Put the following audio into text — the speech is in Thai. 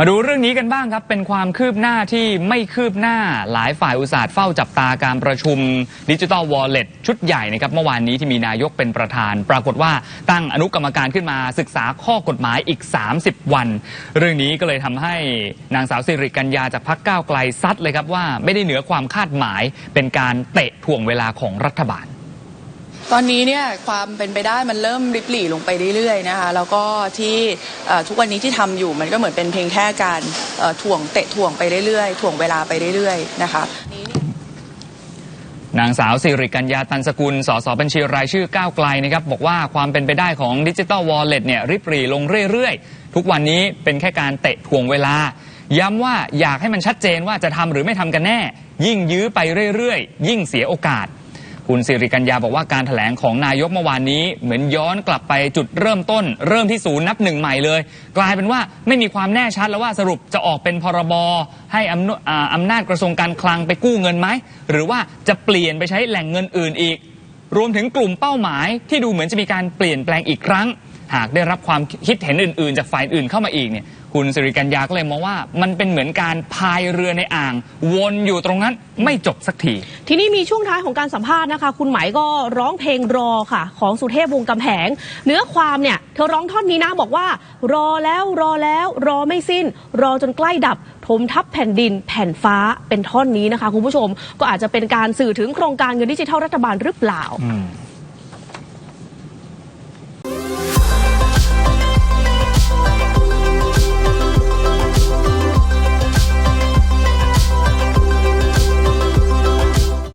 มาดูเรื่องนี้กันบ้างครับ เป็นความคืบหน้าที่ไม่คืบหน้าหลายฝ่ายอุตสาห์เฝ้าจับตาการประชุมดิจิ t a ลวอลเล็ตชุดใหญ่นะครับ เมื่อวานนี้ที่มีนายกเป็นประธาน ปรากฏว่าตั้งอนุกรรมการขึ้นมาศึกษาข้อกฎหมายอีก 30 วัน เรื่องนี้ก็เลยทำให้นางสาวสิริกัญญาจากพักก้าวไกลซัดเลยครับว่าไม่ได้เหนือความคาดหมายเป็นการเตะถ่วงเวลาของรัฐบาล ตอนนี้เนี่ยความเป็นไปได้มันเริ่มริบหรี่ลงไปเรื่อยๆนะคะแล้วก็ที่ทุกวันนี้ที่ทำอยู่มันก็เหมือนเป็นเพียงแค่การถ่วงเตะถ่วงไปเรื่อยๆถ่วงเวลาไปเรื่อยๆนะคะนางสาวสิริกัญญาตันสกุล สสบัญชีรายชื่อก้าวไกลนะครับบอกว่าความเป็นไปได้ของดิจิ t a ลวอลเล็ตเนี่ยริบหรี่ลงเรื่อยๆ ทุกวันนี้เป็นแค่การเตะถ่วงเวลา ย้ำว่าอยากให้มันชัดเจนว่าจะทำหรือไม่ทำกันแน่ ยิ่งยื้อไปเรื่อยๆ ยิ่งเสียโอกาส คุณสิริกัญญาบอกว่าการถแถลงของนายกเมื่อวานนี้ เหมือนย้อนกลับไปจุดเริ่มต้น เริ่มที่ศูนย์นับหนึ่งใหม่เลย กลายเป็นว่าไม่มีความแน่ชัดแล้วว่าสรุปจะออกเป็นพรบให้อำนอ่าอำนาจกระทรวงการคลังไปกู้เงินไหมหรือว่าจะเปลี่ยนไปใช้แหล่งเงินอื่นอีก รวมถึงกลุ่มเป้าหมายที่ดูเหมือนจะมีการเปลี่ยนแปลงอีกครั้ง หากได้รับความคิดเห็นอื่น ๆ จากฝ่ายอื่นเข้ามาอีกเนี่ยคุณสิริกัญญาก็เลยมองว่า มันเป็นเหมือนการพายเรือในอ่าง วนอยู่ตรงนั้นไม่จบสักที ทีนี้มีช่วงท้ายของการสัมภาษณ์นะคะ คุณไหมายก็ร้องเพลงรอค่ะ ของสุเทพวงศ์กำแหง เนื้อความเนี่ยเธอร้องท่อนนี้นะบอกว่า รอแล้วรอแล้ว รอไม่สิ้น รอจนใกล้ดับถมทับแผ่นดินแผ่นฟ้าเป็นท่อนนี้นะคะคุณผู้ชมก็อาจจะเป็นการสื่อถึงโครงการเงินดิจิทัลรัฐบาลหรือเปล่าอืม